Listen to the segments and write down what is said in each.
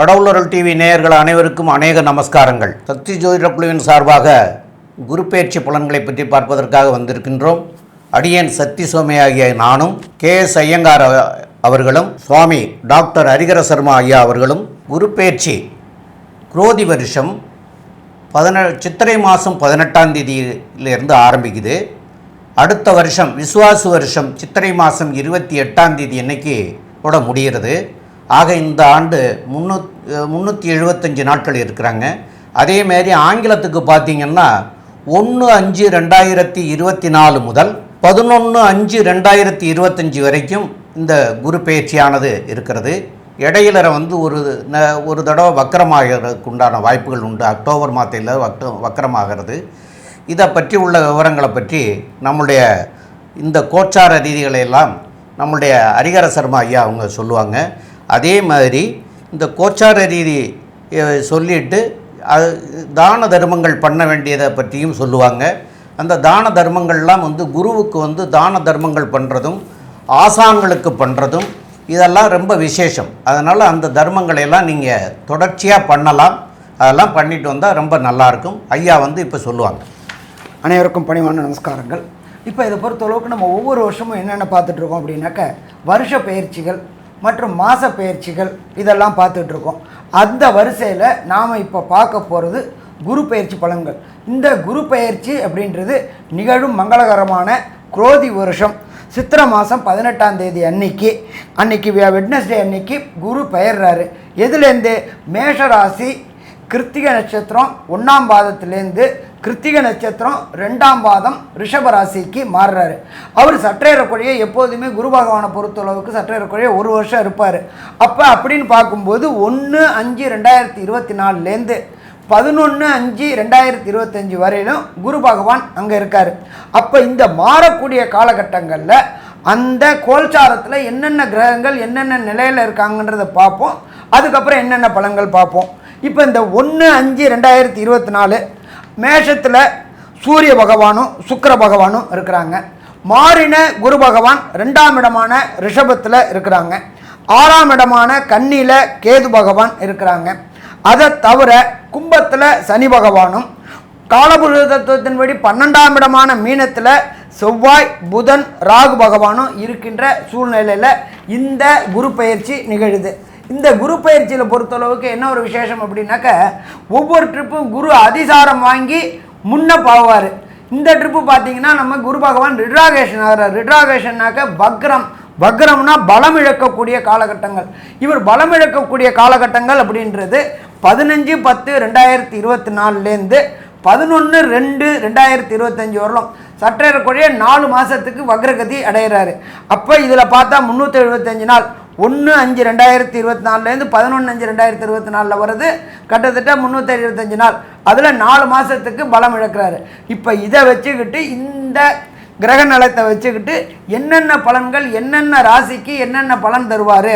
கடவுளர்கள் TV நேயர்கள் அனைவருக்கும் அநேக நமஸ்காரங்கள். சக்தி ஜோதிட குழுவின் சார்பாக குரு பெயர்ச்சி பலன்களை பற்றி பார்ப்பதற்காக வந்திருக்கின்றோம். அடியேன் சக்தி சுவாமி ஆகிய நானும் கே எஸ் ஐயங்கார் அவர்களும் சுவாமி டாக்டர் ஹரிகர சர்மா ஐயா அவர்களும் குரு குரோதி வருஷம் பதினெ சித்திரை மாதம் பதினெட்டாம் தேதியிலிருந்து ஆரம்பிக்குது. அடுத்த வருஷம் விசுவாசு வருஷம் சித்திரை மாதம் இருபத்தி எட்டாம் தேதி அன்னைக்கு கூட முடிகிறது. ஆக இந்த ஆண்டு முன்னூ முந்நூற்றி எழுபத்தஞ்சு நாட்கள் இருக்கிறாங்க. அதேமாரி ஆங்கிலத்துக்கு பார்த்தீங்கன்னா ஒன்று அஞ்சு ரெண்டாயிரத்தி இருபத்தி நாலு முதல் பதினொன்று அஞ்சு ரெண்டாயிரத்தி இருபத்தஞ்சி வரைக்கும் இந்த குரு பயிற்சியானது இருக்கிறது. இடையில வந்து ஒரு ந- ஒரு தடவை வக்கரமாகிறதுக்கு உண்டான வாய்ப்புகள் உண்டு. அக்டோபர் மாதத்தில் வக்க வக்கரமாகிறது. இதை பற்றி உள்ள விவரங்களை பற்றி நம்முடைய இந்த கோச்சார ரீதிகளை எல்லாம் நம்முடைய ஹரிகர சர்மா ஐயா அவங்க சொல்லுவாங்க. அதே மாதிரி இந்த கோச்சார ரீதி சொல்லிட்டு அது தான தர்மங்கள் பண்ண வேண்டியதை பற்றியும் சொல்லுவாங்க. அந்த தான தர்மங்கள்லாம் வந்து குருவுக்கு வந்து தான தர்மங்கள் பண்ணுறதும் ஆசான்களுக்கு பண்ணுறதும் இதெல்லாம் ரொம்ப விசேஷம். அதனால் அந்த தர்மங்களை எல்லாம் நீங்கள் தொடர்ச்சியாக பண்ணலாம். அதெல்லாம் பண்ணிட்டு வந்தால் ரொம்ப நல்லாயிருக்கும். ஐயா வந்து இப்போ சொல்லுவாங்க. அனைவருக்கும் பணிவான நமஸ்காரங்கள். இப்போ இதை பொறுத்தளவுக்கு நம்ம ஒவ்வொரு வருஷமும் என்னென்ன பார்த்துட்ருக்கோம் அப்படின்னாக்க வருஷ பயிற்சிகள் மற்றும் மாத பயிற்சிகள் இதெல்லாம் பார்த்துட்ருக்கோம். அந்த வரிசையில் நாம் இப்போ பார்க்க போகிறது குரு பயிற்சி பலன்கள். இந்த குரு பயிற்சி அப்படின்றது நிகழும் மங்களகரமான குரோதி வருஷம். சித்திரை மாதம் பதினெட்டாம் தேதி அன்னைக்கு அன்னைக்கு வெட்னஸ்டே அன்னைக்கு குரு பெயர்றாரு. எதுலேருந்து? மேஷராசி கிருத்திகை நட்சத்திரம் ஒன்றாம் பாதத்திலேருந்து கிருத்திகை நட்சத்திரம் ரெண்டாம் பாதம் ரிஷபராசிக்கு மாறுறாரு. அவர் சற்றேறக்குறைய எப்போதுமே குரு பகவானை பொறுத்தளவுக்கு சற்றேறக்குறைய ஒரு வருஷம் இருப்பார். அப்போ அப்படின்னு பார்க்கும்போது ஒன்று அஞ்சு ரெண்டாயிரத்தி இருபத்தி நாலுலேருந்து பதினொன்று அஞ்சு ரெண்டாயிரத்தி இருபத்தஞ்சி வரையிலும் குரு பகவான் அங்கே இருக்கார். அப்போ இந்த மாறக்கூடிய காலகட்டங்களில் அந்த கோல்சாரத்தில் என்னென்ன கிரகங்கள் என்னென்ன நிலையில் இருக்காங்கன்றதை பார்ப்போம். அதுக்கப்புறம் என்னென்ன பலன்கள் பார்ப்போம். இப்போ இந்த ஒன்று அஞ்சு ரெண்டாயிரத்தி இருபத்தி நாலு மேஷத்தில் சூரிய பகவானும் சுக்கிர பகவானும் இருக்கிறாங்க. மாறின குரு பகவான் ரெண்டாம் இடமான ரிஷபத்தில் இருக்கிறாங்க. ஆறாம் இடமான கன்னியில் கேது பகவான் இருக்கிறாங்க. அதை தவிர கும்பத்தில் சனி பகவானும் காலபுருஷ தத்துவத்தின்படி பன்னெண்டாம் இடமான மீனத்தில் செவ்வாய் புதன் ராகு பகவானும் இருக்கின்ற சூழ்நிலையில் இந்த குரு பயிற்சி நிகழுது. இந்த குரு பயிற்சியில் பொறுத்தளவுக்கு என்ன ஒரு விசேஷம் அப்படின்னாக்க ஒவ்வொரு ட்ரிப்பும் குரு அதிசாரம் வாங்கி முன்ன போவார். இந்த ட்ரிப்பு பார்த்தீங்கன்னா நம்ம குரு பகவான் ரிட்ராகேஷன் ஆகிறார். ரிட்ராகேஷன்னாக்க பக்ரம் வக்ரம்னா பலம் இழக்கக்கூடிய காலகட்டங்கள். இவர் பலம் இழக்கக்கூடிய காலகட்டங்கள் அப்படின்றது பதினஞ்சு பத்து ரெண்டாயிரத்தி இருபத்தி நாலுலேருந்து பதினொன்று ரெண்டு ரெண்டாயிரத்தி இருபத்தஞ்சி வரலாம். சற்றேறக்குறைய நாலு மாதத்துக்கு வக்ரகதி அடைகிறாரு அப்போ இதில் பார்த்தா முந்நூற்றி எழுபத்தஞ்சு நாள். ஒன்று அஞ்சு ரெண்டாயிரத்தி இருபத்தி நாலுலேருந்து பதினொன்று அஞ்சு ரெண்டாயிரத்தி இருபத்தி நாலில் வருது கிட்டத்தட்ட முந்நூற்றி இருபத்தஞ்சு நாள். அதில் நாலு மாதத்துக்கு பலம் இழக்கிறாரு. இப்போ இதை வச்சுக்கிட்டு இந்த கிரக நலத்தை வச்சுக்கிட்டு என்னென்ன பலன்கள் என்னென்ன ராசிக்கு என்னென்ன பலன் தருவார்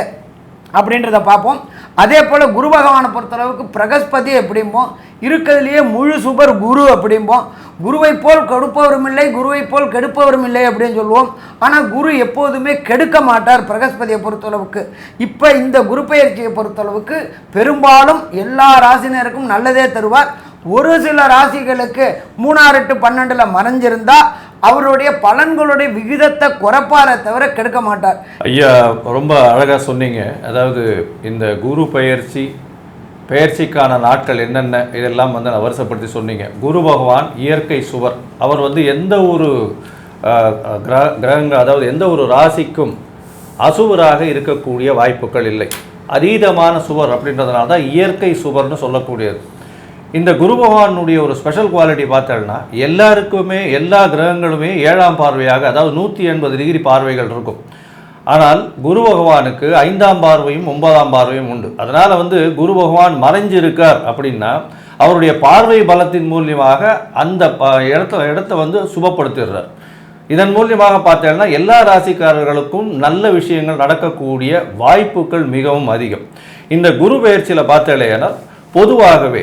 அப்படின்றத பார்ப்போம். அதே போல் குரு பகவானை பொறுத்தளவுக்கு பிரகஸ்பதி அப்படிம்போம் இருக்கிறதுலையே முழு சுபர் குரு அப்படிம்போம். குருவை போல் கொடுப்பவரும் இல்லை குருவை போல் கெடுப்பவரும் இல்லை அப்படின்னு சொல்லுவோம். ஆனால் குரு எப்போதுமே கெடுக்க மாட்டார் பிரகஸ்பதியை பொறுத்தளவுக்கு. இப்போ இந்த குரு பயிற்சியை பொறுத்தளவுக்கு பெரும்பாலும் எல்லா ராசினருக்கும் நல்லதே தருவார். ஒரு சில ராசிகளுக்கு மூணாறு எட்டு பன்னெண்டில் மறைஞ்சிருந்தா அவருடைய பலன்களுடைய விகிதத்தை குறைப்பாரை தவிர கெடுக்க மாட்டார். ஐயா ரொம்ப அழகாக சொன்னீங்க. அதாவது இந்த குரு பயிற்சி பெயர்ச்சிக்கான நாட்கள் என்னென்ன இதெல்லாம் வந்து நான் வருஷப்படுத்தி சொன்னீங்க. குரு பகவான் இயற்கை சுவர். அவர் வந்து எந்த ஒரு கிரக கிரகங்கள் அதாவது எந்த ஒரு ராசிக்கும் அசுவராக இருக்கக்கூடிய வாய்ப்புகள் இல்லை. அதீதமான சுவர் அப்படின்றதுனால தான் இயற்கை சுவர்னு சொல்லக்கூடியது. இந்த குரு பகவானுடைய ஒரு ஸ்பெஷல் குவாலிட்டி பார்த்தோம்னா எல்லாருக்குமே எல்லா கிரகங்களுமே ஏழாம் பார்வையாக அதாவது நூற்றி எண்பது டிகிரி பார்வைகள் இருக்கும். ஆனால் குரு பகவானுக்கு ஐந்தாம் பார்வையும் ஒன்பதாம் பார்வையும் உண்டு. அதனால் வந்து குரு பகவான் மறைஞ்சிருக்கார் அப்படின்னா அவருடைய பார்வை பலத்தின் மூலியமாக அந்த ப இடத்த இடத்த வந்து சுபப்படுத்திடுறார். இதன் மூலியமாக பார்த்தேன்னா எல்லா ராசிக்காரர்களுக்கும் நல்ல விஷயங்கள் நடக்கக்கூடிய வாய்ப்புகள் மிகவும் அதிகம். இந்த குரு பயிற்சியில் பார்த்தேன்னா பொதுவாகவே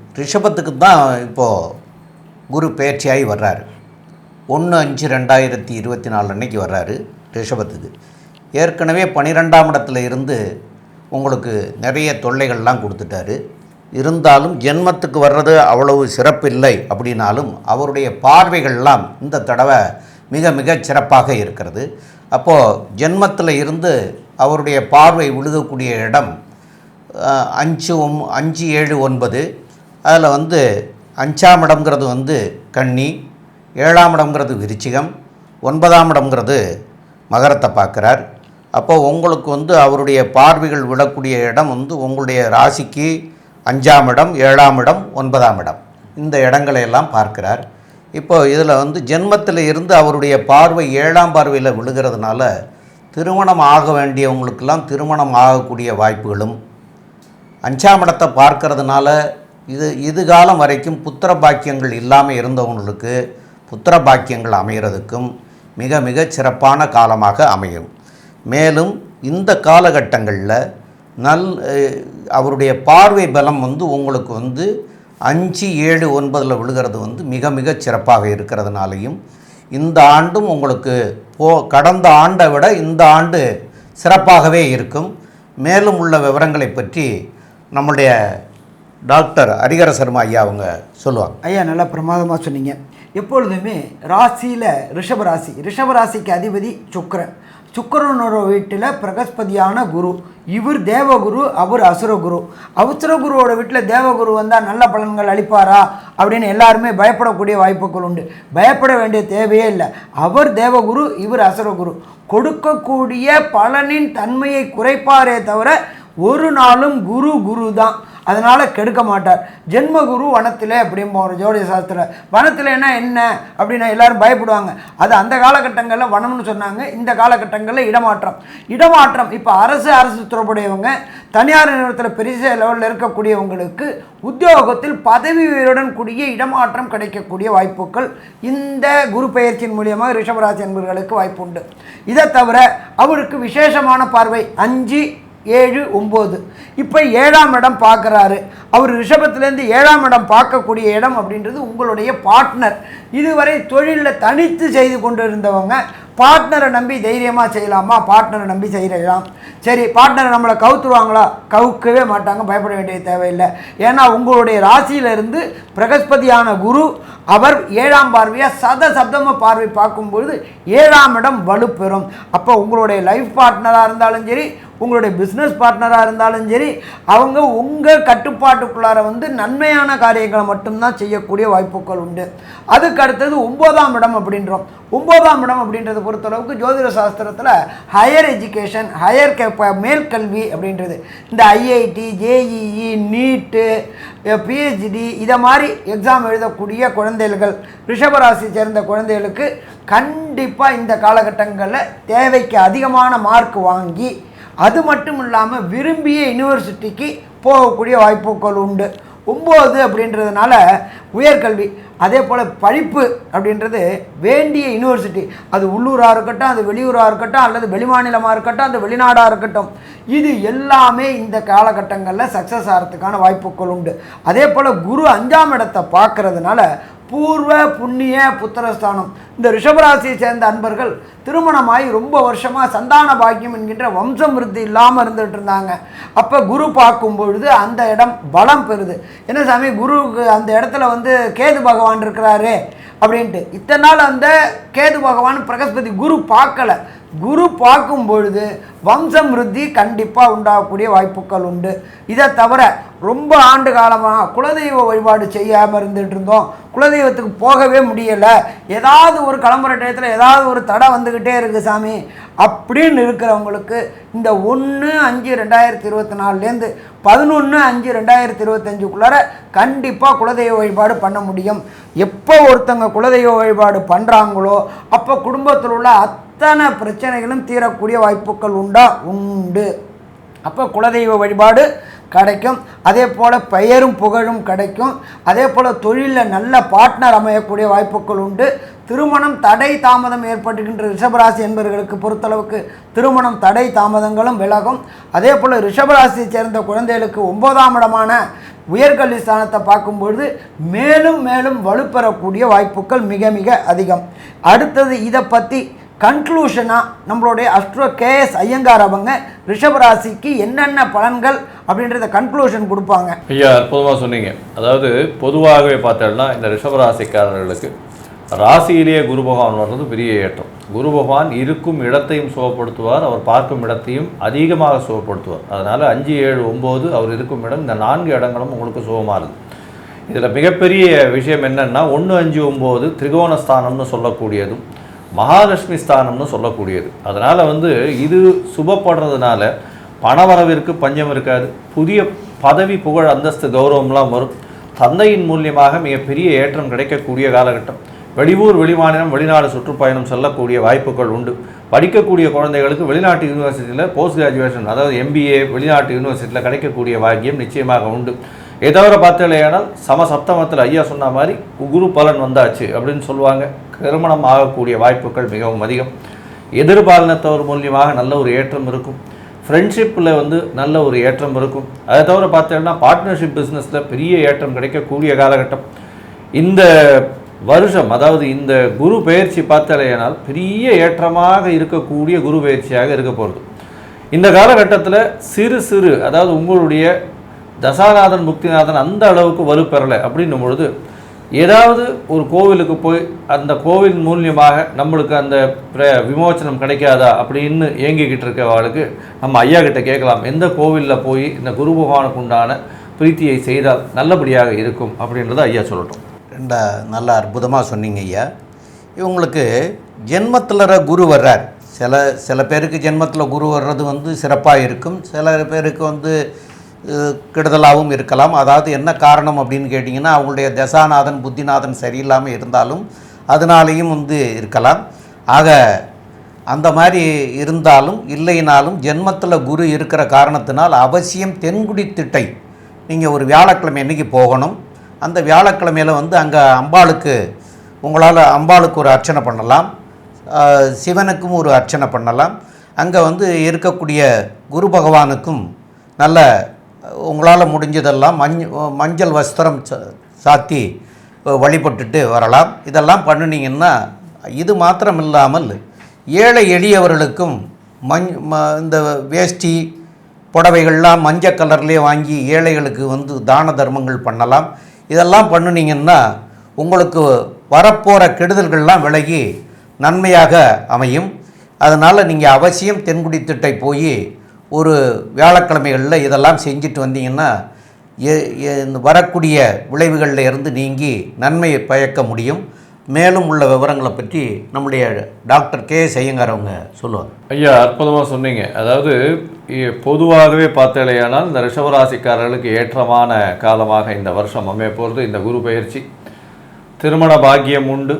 ரிஷபத்துக்கு தான் இப்போது குரு பயிற்சியாகி வர்றாரு. ஒன்று அஞ்சு ரெண்டாயிரத்தி இருபத்தி நாலு அன்னைக்கு வர்றாரு ரிஷபத்துக்கு. ஏற்கனவே பன்னிரெண்டாம் இடத்துல இருந்து உங்களுக்கு நிறைய தொல்லைகள்லாம் கொடுத்துட்டாரு. இருந்தாலும் ஜென்மத்துக்கு வர்றது அவ்வளவு சிறப்பில்லை அப்படின்னாலும் அவருடைய பார்வைகள்லாம் இந்த தடவை மிக மிக சிறப்பாக இருக்கிறது. அப்போது ஜென்மத்தில் இருந்து அவருடைய பார்வை விழுகக்கூடிய இடம் அஞ்சு ஒம் அஞ்சு ஏழு ஒன்பது அதில் வந்து அஞ்சாம் இடம்ங்கிறது வந்து கன்னி ஏழாம் இடம்ங்கிறது விருச்சிகம் ஒன்பதாம் இடம்ங்கிறது மகரத்தை பார்க்குறார். அப்போ உங்களுக்கு வந்து அவருடைய பார்வைகள் விழக்கூடிய இடம் வந்து உங்களுடைய ராசிக்கு அஞ்சாம் இடம் ஏழாம் இடம் ஒன்பதாம் இடம். இந்த இடங்களை எல்லாம் பார்க்கிறார். இப்போ இதில் வந்து ஜென்மத்தில் இருந்து அவருடைய பார்வை ஏழாம் பார்வையில் விழுகிறதுனால திருமணம் ஆக வேண்டியவங்களுக்கெல்லாம் திருமணம் ஆகக்கூடிய வாய்ப்புகளும் அஞ்சாம் இடத்தை பார்க்கறதுனால இது இது காலம் வரைக்கும் புத்திர பாக்கியங்கள் இல்லாமல் இருந்தவங்களுக்கு புத்திர பாக்கியங்கள் அமைகிறதுக்கும் மிக மிக சிறப்பான காலமாக அமையும். மேலும் இந்த காலகட்டங்களில் நல் அவருடைய பார்வை பலம் வந்து உங்களுக்கு வந்து அஞ்சு ஏழு ஒன்பதில் விழுகிறது வந்து மிக மிக சிறப்பாக இருக்கிறதுனாலையும் இந்த ஆண்டும் உங்களுக்கு போ கடந்த ஆண்டை விட இந்த ஆண்டு சிறப்பாகவே இருக்கும். மேலும் உள்ள விவரங்களை பற்றி நம்முடைய டாக்டர் ஹரிகர சர்மா ஐயா அவங்க சொல்லுவாங்க. ஐயா நல்லா பிரமாதமாக சொன்னீங்க. எப்பொழுதுமே ராசியில் ரிஷபராசி ரிஷபராசிக்கு அதிபதி சுக்கரன். சுக்கரனோட வீட்டில் பிரகஸ்பதியான குரு. இவர் தேவகுரு அவர் அசுரகுரு. அசுரகுருவோட வீட்டில் தேவகுரு வந்தால் நல்ல பலன்கள் அளிப்பாரா அப்படின்னு எல்லாருமே பயப்படக்கூடிய வாய்ப்புகள் உண்டு. பயப்பட வேண்டிய தேவையே இல்லை. அவர் தேவகுரு இவர் அசுரகுரு. கொடுக்கக்கூடிய பலனின் தன்மையை குறைப்பாரே தவிர ஒரு நாளும் குரு குரு தான் அதனால் கெடுக்க மாட்டார். ஜென்மகுரு வனத்திலே அப்படிம்போம் ஒரு ஜோதிட சாஸ்திரம் வனத்திலேனா என்ன? அப்படின்னா எல்லாரும் பயப்படுவாங்க. அது அந்த காலகட்டங்களில் வனம்னு சொன்னாங்க. இந்த காலகட்டங்களில் இடமாற்றம். இடமாற்றம் இப்போ அரசு அரசு துறப்புடையவங்க தனியார் நிறுவனத்தில் பெரிய லெவலில் இருக்கக்கூடியவங்களுக்கு உத்தியோகத்தில் பதவி உயருடன் கூடிய இடமாற்றம் கிடைக்கக்கூடிய வாய்ப்புகள் இந்த குரு பெயர்ச்சியின் மூலியமாக ரிஷபராசி என்பவர்களுக்கு வாய்ப்பு உண்டு இதை தவிர அவருக்கு விசேஷமான பார்வை அஞ்சு ஏழு ஒம்பது. இப்போ ஏழாம் இடம் பார்க்குறாரு. அவர் ரிஷபத்துலேருந்து ஏழாம் இடம் பார்க்கக்கூடிய இடம் அப்படின்றது உங்களுடைய பார்ட்னர் இதுவரை தொழிலில் தனித்து செய்து கொண்டு இருந்தவங்க பார்ட்னரை நம்பி தைரியமாக செய்யலாமா? பார்ட்னரை நம்பி செய்யலாம். சரி பார்ட்னரை நம்மளை கவுத்துருவாங்களா? கவுக்கவே மாட்டாங்க பயப்பட வேண்டிய தேவையில்லை. ஏன்னா உங்களுடைய ராசியிலிருந்து பிரகஸ்பதியான குரு அவர் ஏழாம் பார்வையாக சத சப்தம பார்வை பார்க்கும்பொழுது ஏழாம் இடம் வலுப்பெறும். அப்போ உங்களுடைய லைஃப் பார்ட்னராக இருந்தாலும் சரி உங்களுடைய பிஸ்னஸ் பார்ட்னராக இருந்தாலும் சரி அவங்க உங்கள் கட்டுப்பாட்டுக்குள்ளார வந்து நன்மையான காரியங்களை மட்டும்தான் செய்யக்கூடிய வாய்ப்புகள் உண்டு. அதுக்கு அடுத்தது ஒம்போதாம் இடம் அப்படின்றோம். ஒம்போதாம் இடம் அப்படின்றத பொறுத்தளவுக்கு ஜோதிட சாஸ்திரத்தில் ஹையர் எஜுகேஷன் ஹையர் மேல்கல்வி அப்படின்றது. இந்த ஐஐடி ஜேஇஇ நீட்டு பிஹெச்டி இதை மாதிரி எக்ஸாம் எழுதக்கூடிய குழந்தைகள் ரிஷபராசி சேர்ந்த குழந்தைகளுக்கு கண்டிப்பாக இந்த காலகட்டங்களில் தேவைக்கு அதிகமான மார்க் வாங்கி அது மட்டும் இல்லாமல் விரும்பிய யூனிவர்சிட்டிக்கு போகக்கூடிய வாய்ப்புகள் உண்டு. ஒம்பது அப்படின்றதுனால உயர்கல்வி அதே போல் படிப்பு அப்படின்றது வேண்டிய யூனிவர்சிட்டி அது உள்ளூராக இருக்கட்டும் அது வெளியூராக இருக்கட்டும் அல்லது வெளிமாநிலமாக இருக்கட்டும் அது வெளிநாடாக இருக்கட்டும். இது எல்லாமே இந்த காலகட்டங்களில் சக்ஸஸ் ஆகிறதுக்கான வாய்ப்புகள் உண்டு. அதே போல் குரு அஞ்சாம் இடத்தை பார்க்கறதுனால பூர்வ புண்ணிய புத்திரஸ்தானம். இந்த ரிஷபராசியை சேர்ந்த அன்பர்கள் திருமணமாகி ரொம்ப வருஷமாக சந்தான பாக்கியம் என்கின்ற வம்சம் விருத்தி இல்லாமல் இருந்துகிட்டு இருந்தாங்க. அப்போ குரு பார்க்கும் பொழுது அந்த இடம் பலம் பெறுது. என்ன சாமி குருவுக்கு அந்த இடத்துல வந்து கேது பகவான் இருக்கிறாரு அப்படின்ட்டு. இத்தனை நாள் அந்த கேது பகவான் பிரகஸ்பதி குரு பார்க்கல. குரு பார்க்கும் பொழுது வம்சம் விருத்தி கண்டிப்பாக உண்டாகக்கூடிய வாய்ப்புகள் உண்டு. இதை தவிர ரொம்ப ஆண்டு காலமாக குலதெய்வ வழிபாடு செய்யாமல் இருந்துகிட்டு இருந்தோம். குலதெய்வத்துக்கு போகவே முடியலை. ஏதாவது ஒரு கிளம்புற டயத்தில் ஏதாவது ஒரு தடை வந்துக்கிட்டே இருக்குது சாமி. அப்படின்னு இருக்கிறவங்களுக்கு இந்த ஒன்று அஞ்சு ரெண்டாயிரத்தி இருபத்தி நாலுலேருந்து பதினொன்று அஞ்சு ரெண்டாயிரத்தி இருபத்தஞ்சுக்குள்ளார கண்டிப்பாக குலதெய்வ வழிபாடு பண்ண முடியும். எப்போ ஒருத்தங்க குலதெய்வ வழிபாடு பண்ணுறாங்களோ அப்போ குடும்பத்தில் உள்ள அத்தனை பிரச்சனைகளும் தீரக்கூடிய வாய்ப்புகள் உண்டா? உண்டு. அப்போ குலதெய்வ வழிபாடு கிடைக்கும். அதே போல் பெயரும் புகழும் கிடைக்கும். அதே போல் தொழிலில் நல்ல பார்ட்னர் அமையக்கூடிய வாய்ப்புகள் உண்டு. திருமணம் தடை தாமதம் ஏற்படுகின்ற ரிஷபராசி என்பவர்களுக்கு பொறுத்தளவுக்கு திருமணம் தடை தாமதங்களும் விலகும். அதே போல் ரிஷபராசியை சேர்ந்த குழந்தைகளுக்கு ஒன்பதாம் இடமான உயர்கல்வி ஸ்தானத்தை பார்க்கும்பொழுது மேலும் மேலும் வலுப்பெறக்கூடிய வாய்ப்புகள் மிக மிக அதிகம். அடுத்தது இதை பற்றி கன்க்ளூஷனாக நம்மளுடைய அஸ்ட்ரோ கேஎஸ் ஐயங்கார் அவங்க ரிஷபராசிக்கு என்னென்ன பலன்கள் அப்படின்றத கன்க்ளூஷன் கொடுப்பாங்க. ஐயா அற்புதமாக சொன்னீங்க. அதாவது பொதுவாகவே பார்த்தோம்னா இந்த ரிஷபராசிக்காரர்களுக்கு ராசியிலேயே குரு பகவான் வர்றது பெரிய ஏற்றம். குரு பகவான் இருக்கும் இடத்தையும் சுகப்படுத்துவார் அவர் பார்க்கும் இடத்தையும் அதிகமாக சுகப்படுத்துவார். அதனால் அஞ்சு ஏழு ஒம்பது அவர் இருக்கும் இடம் இந்த நான்கு இடங்களும் உங்களுக்கு சுகமாகுது இதில் மிகப்பெரிய விஷயம் என்னென்னா ஒன்று அஞ்சு ஒம்பது திரிகோணஸ்தானம்னு சொல்லக்கூடியதும் மகாலட்சுமி ஸ்தானம்னு சொல்லக்கூடியது. அதனால் வந்து இது சுபப்படுறதுனால பணவரவிற்கு பஞ்சம் இருக்காது. புதிய பதவி புகழ் அந்தஸ்து கௌரவம்லாம் வரும். தந்தையின் மூலியமாக மிகப்பெரிய ஏற்றம் கிடைக்கக்கூடிய காலகட்டம். வெளியூர் வெளிமாநிலம் வெளிநாடு சுற்றுப்பயணம் செல்லக்கூடிய வாய்ப்புகள் உண்டு. படிக்கக்கூடிய குழந்தைகளுக்கு வெளிநாட்டு யூனிவர்சிட்டியில் போஸ்ட் கிராஜுவேஷன் அதாவது எம்பிஏ வெளிநாட்டு யூனிவர்சிட்டியில் கிடைக்கக்கூடிய பாக்கியம் நிச்சயமாக உண்டு. இதை தவிர பார்த்தலையானால் சம சப்தமத்தில் ஐயா சொன்ன மாதிரி குரு பலன் வந்தாச்சு அப்படின்னு சொல்லுவாங்க. திருமணம் ஆகக்கூடிய வாய்ப்புகள் மிகவும் அதிகம். எதிர்பாலினத்தவர் மூலியமாக நல்ல ஒரு ஏற்றம் இருக்கும். ஃப்ரெண்ட்ஷிப்பில் வந்து நல்ல ஒரு ஏற்றம் இருக்கும். அதை தவிர பார்த்தீங்கன்னா பார்ட்னர்ஷிப் பிஸ்னஸில் பெரிய ஏற்றம் கிடைக்கக்கூடிய காலகட்டம். இந்த வருஷம் அதாவது இந்த குரு பயிற்சி பார்த்தாலேயானால் பெரிய ஏற்றமாக இருக்கக்கூடிய குரு பயிற்சியாக இருக்க போகிறது இந்த காலகட்டத்தில் சிறு சிறு அதாவது உங்களுடைய தசாநாதன் முக்திநாதன் அந்த அளவுக்கு வலுப்பெறலை. அப்படின்னும் பொழுது ஏதாவது ஒரு கோவிலுக்கு போய் அந்த கோவில் மூலியமாக நம்மளுக்கு அந்த விமோச்சனம் கிடைக்காதா அப்படின்னு ஏங்கிக்கிட்டு இருக்கவாளுக்கு நம்ம ஐயா கிட்ட கேட்கலாம். எந்த கோவிலில் போய் இந்த குரு பகவானுக்கு உண்டான பிரீத்தியை செய்தால் நல்லபடியாக இருக்கும் அப்படின்றத ஐயா சொல்லட்டும். ரெண்டா நல்லா அற்புதமாக சொன்னீங்க ஐயா. இவங்களுக்கு ஜென்மத்தில் குரு வர்றார். சில சில பேருக்கு ஜென்மத்தில் குரு வர்றது வந்து சிறப்பாக இருக்கும். சில பேருக்கு வந்து கெடுதலாகவும் இருக்கலாம். அதாவது என்ன காரணம் அப்படின்னு கேட்டிங்கன்னா அவங்களுடைய தசாநாதன் புத்திநாதன் சரியில்லாமல் இருந்தாலும் அதனாலேயும் வந்து இருக்கலாம். ஆக அந்த மாதிரி இருந்தாலும் இல்லைனாலும் ஜென்மத்தில் குரு இருக்கிற காரணத்தினால் அவசியம் தென்குடி திட்டை நீங்கள் ஒரு வியாழக்கிழமை அன்னைக்கு போகணும். அந்த வியாழக்கிழமையில் வந்து அங்கே அம்பாளுக்கு உங்களால் அம்பாளுக்கு ஒரு அர்ச்சனை பண்ணலாம். சிவனுக்கும் ஒரு அர்ச்சனை பண்ணலாம். அங்கே வந்து இருக்கக்கூடிய குரு பகவானுக்கும் நல்ல உங்களால் முடிஞ்சதெல்லாம் மஞ்ச மஞ்சள் வஸ்திரம் சாத்தி வழிபட்டுட்டு வரலாம். இதெல்லாம் பண்ணினீங்கன்னா இது மாத்திரம் இல்லாமல் ஏழை எளியவர்களுக்கும் மஞ் ம இந்த வேஷ்டி புடவைகள்லாம் மஞ்சள் கலர்லேயே வாங்கி ஏழைகளுக்கு வந்து தான தர்மங்கள் பண்ணலாம். இதெல்லாம் பண்ணினீங்கன்னா உங்களுக்கு வரப்போகிற கெடுதல்கள்லாம் விலகி நன்மையாக அமையும். அதனால் நீங்கள் அவசியம் தென்குடி திட்டை போய் ஒரு வியாழக்கிழமைகளில் இதெல்லாம் செஞ்சுட்டு வந்தீங்கன்னா எ- இந்த வரக்கூடிய விளைவுகளில் இருந்து நீங்கி நன்மையை பயக்க முடியும். மேலும் உள்ள விவரங்களை பற்றி நம்முடைய டாக்டர் கே செய்யங்கார் அவங்க சொல்லுவாங்க. ஐயா அற்புதமாக சொன்னீங்க. அதாவது பொதுவாகவே பார்த்தலையானால் இந்த ரிஷபராசிக்காரர்களுக்கு ஏற்றமான காலமாக இந்த வருஷம் அமைய போகிறது. இந்த குரு பயிற்சி திருமண பாக்கியம் உண்டு.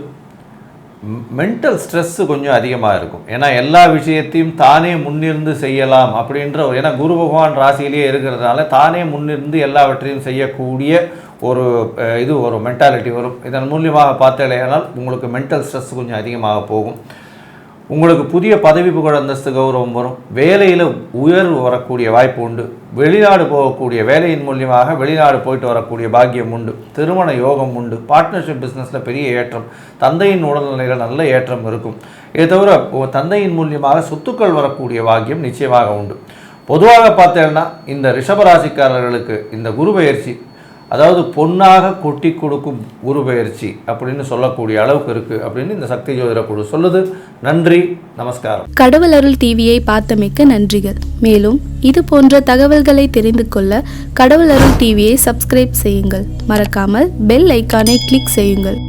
மென்டல் ஸ்ட்ரெஸ்ஸு கொஞ்சம் அதிகமாக இருக்கும். ஏன்னா எல்லா விஷயத்தையும் தானே முன்னிருந்து செய்யலாம் அப்படின்ற ஏன்னா குரு பகவான் ராசியிலேயே இருக்கிறதுனால தானே முன்னிருந்து எல்லாவற்றையும் செய்யக்கூடிய ஒரு இது ஒரு மென்டாலிட்டி வரும். இதன் மூலியமாக பார்த்தாலேயானால் உங்களுக்கு மென்டல் ஸ்ட்ரெஸ் கொஞ்சம் அதிகமாக போகும். உங்களுக்கு புதிய பதவி புகழ் அந்தஸ்து கௌரவம் வரும். வேலையில் உயர்வு வரக்கூடிய வாய்ப்பு உண்டு. வெளிநாடு போகக்கூடிய வேலையின் மூலியமாக வெளிநாடு போயிட்டு வரக்கூடிய பாக்கியம் உண்டு. திருமண யோகம் உண்டு. பார்ட்னர்ஷிப் பிஸ்னஸில் பெரிய ஏற்றம். தந்தையின் உடல்நிலையில் நல்ல ஏற்றம் இருக்கும். இதை தவிர தந்தையின் மூலியமாக சொத்துக்கள் வரக்கூடிய பாக்கியம் நிச்சயமாக உண்டு. பொதுவாக பார்த்தேன்னா இந்த ரிஷபராசிக்காரர்களுக்கு இந்த குரு பயிற்சி அதாவது பொன்னாக கொட்டி கொடுக்கும் குரு பயிற்சி அப்படின்னு சொல்லக்கூடிய அளவுக்கு இருக்குது அப்படின்னு இந்த சக்தி ஜோதிட குழு சொல்லுது. நன்றி நமஸ்காரம். கடவுள் அருள் டிவியை பார்த்தமைக்க நன்றிகள். மேலும் இது போன்ற தகவல்களை தெரிந்து கொள்ள கடவுள் அருள் டிவியை சப்ஸ்கிரைப் செய்யுங்கள். மறக்காமல் பெல் ஐக்கானை கிளிக் செய்யுங்கள்.